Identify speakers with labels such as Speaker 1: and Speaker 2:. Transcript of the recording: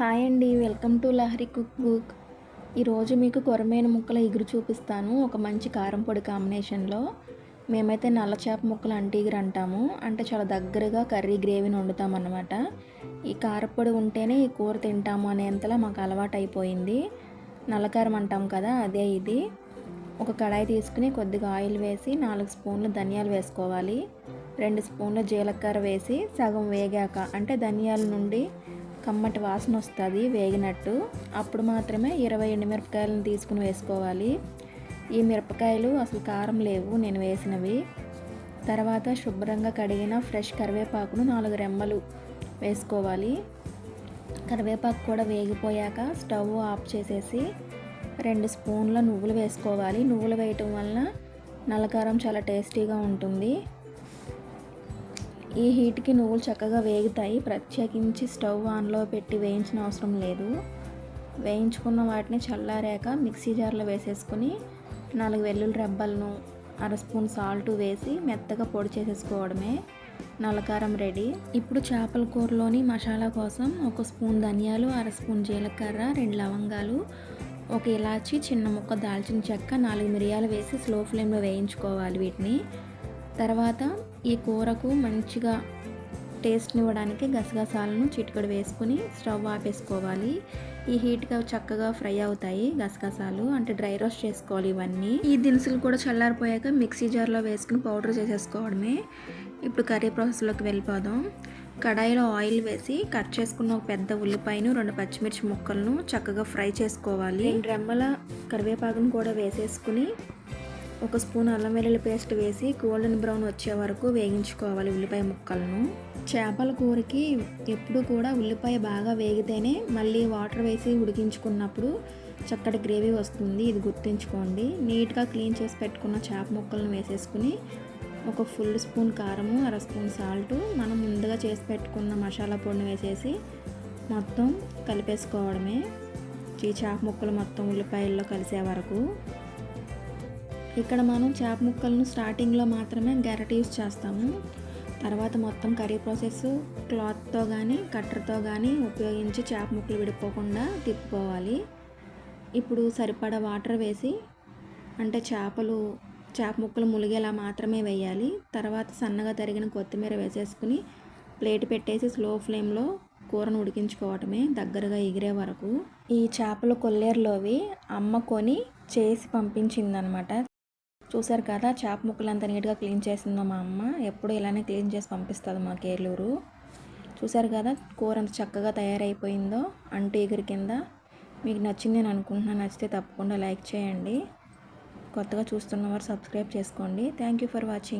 Speaker 1: Hi అండి. Welcome to Lahari cook book. ఈరోజు మీకు కొరమైన ముక్కల ఎగురు చూపిస్తాను. ఒక మంచి కారం పొడి కాంబినేషన్లో మేమైతే నల్ల చేప ముక్కలు అంటీగర్ అంటాము. అంటే చాలా దగ్గరగా కర్రీ గ్రేవీని వండుతాం అన్నమాట. ఈ కారపొడి ఉంటేనే ఈ కూర తింటాము అనేంతలా మాకు అలవాటు అయిపోయింది. నల్లకారం అంటాం కదా అదే ఇది. ఒక కడాయి తీసుకుని కొద్దిగా ఆయిల్ వేసి నాలుగు స్పూన్లు ధనియాలు వేసుకోవాలి. రెండు స్పూన్లు జీలకర్ర వేసి సగం వేగాక అంటే ధనియాల నుండి కమ్మటి వాసన వస్తుంది వేగినట్టు. అప్పుడు మాత్రమే ఇరవై మిరపకాయలను తీసుకుని వేసుకోవాలి. ఈ మిరపకాయలు అసలు కారం లేవు నేను వేసినవి. తర్వాత శుభ్రంగా కడిగిన ఫ్రెష్ కరివేపాకును నాలుగు రెమ్మలు వేసుకోవాలి. కరివేపాకు కూడా వేగిపోయాక స్టవ్ ఆఫ్ చేసేసి రెండు స్పూన్ల నువ్వులు వేసుకోవాలి. నువ్వులు వేయటం వలన నల్లకారం చాలా టేస్టీగా ఉంటుంది. ఈ హీట్కి నువ్వులు చక్కగా వేగుతాయి. ప్రత్యేకించి స్టవ్ ఆన్లో పెట్టి వేయించిన అవసరం లేదు. వేయించుకున్న వాటిని చల్లారాక మిక్సీ జార్లో వేసేసుకుని నాలుగు వెల్లుల్లి రెబ్బలను అర స్పూన్ సాల్ట్ వేసి మెత్తగా పొడి చేసేసుకోవడమే. నల్లకారం రెడీ. ఇప్పుడు చేపల కూరలోని మసాలా కోసం ఒక స్పూన్ ధనియాలు అర స్పూన్ జీలకర్ర రెండు లవంగాలు ఒక ఇలాచి చిన్న ముక్క దాల్చిన చెక్క నాలుగు మిరియాలు వేసి స్లో ఫ్లేమ్లో వేయించుకోవాలి వీటిని. తర్వాత ఈ కూరకు మంచిగా టేస్ట్ని ఇవ్వడానికి గసగసాలను చిటికడు వేసుకుని స్టవ్ ఆపేసుకోవాలి. ఈ హీట్గా చక్కగా ఫ్రై అవుతాయి గసగసాలు. అంటే డ్రై రోస్ట్ చేసుకోవాలి ఇవన్నీ. ఈ దినుసులు కూడా చల్లారిపోయాక మిక్సీ జార్లో వేసుకుని పౌడర్ చేసేసుకోవడమే. ఇప్పుడు కర్రీ ప్రాసెస్లోకి వెళ్ళిపోదాం. కడాయిలో ఆయిల్ వేసి కట్ చేసుకున్న ఒక పెద్ద ఉల్లిపాయను రెండు పచ్చిమిర్చి ముక్కలను చక్కగా ఫ్రై చేసుకోవాలి. రెండు రెమ్మల కరివేపాకును కూడా వేసేసుకుని ఒక స్పూన్ అల్లం వెల్లుల్లి పేస్ట్ వేసి గోల్డెన్ బ్రౌన్ వచ్చే వరకు వేగించుకోవాలి ఉల్లిపాయ ముక్కలను. చేపల కూరకి ఎప్పుడు కూడా ఉల్లిపాయ బాగా వేగితేనే మళ్ళీ వాటర్ వేసి ఉడికించుకున్నప్పుడు చక్కటి గ్రేవీ వస్తుంది. ఇది గుర్తుంచుకోండి. నీట్గా క్లీన్ చేసి పెట్టుకున్న చేప ముక్కలను వేసేసుకుని ఒక ఫుల్ స్పూన్ కారము అర స్పూన్ సాల్ట్ మనం ముందుగా చేసి పెట్టుకున్న మసాలా పొడిని వేసేసి మొత్తం కలిపేసుకోవడమే. ఈ చేప ముక్కలు మొత్తం ఉల్లిపాయల్లో కలిసే వరకు ఇక్కడ మనం చేప ముక్కలను స్టార్టింగ్లో మాత్రమే గెరటి యూస్ చేస్తాము. తర్వాత మొత్తం కర్రీ ప్రాసెస్ క్లాత్తో కానీ కట్టర్తో కానీ ఉపయోగించి చేప ముక్కలు విడిపోకుండా తిప్పుకోవాలి. ఇప్పుడు సరిపడా వాటర్ వేసి అంటే చేపలు చేప ముక్కలు ములిగేలా మాత్రమే వేయాలి. తర్వాత సన్నగా తరిగిన కొత్తిమీర వేసేసుకుని ప్లేట్ పెట్టేసి స్లో ఫ్లేమ్లో కూరను ఉడికించుకోవటమే దగ్గరగా ఎగిరే వరకు. ఈ చేపలు కొల్లేరులోవి అమ్మ కొని చేసి పంపించిందనమాట. చూసారు కదా చేప ముక్కలు అంత నీట్గా క్లీన్ చేసిందో మా అమ్మ. ఎప్పుడు ఇలానే క్లీన్ చేసి పంపిస్తుంది మా కేర్లూరు చూసారు కదా కూర అంత చక్కగా తయారైపోయిందో అంటూ ఎగురు కింద. మీకు నచ్చింది నేను అనుకుంటున్నాను నచ్చితే తప్పకుండా లైక్ చేయండి. కొత్తగా చూస్తున్నవారు సబ్స్క్రైబ్ చేసుకోండి. Thank you for watching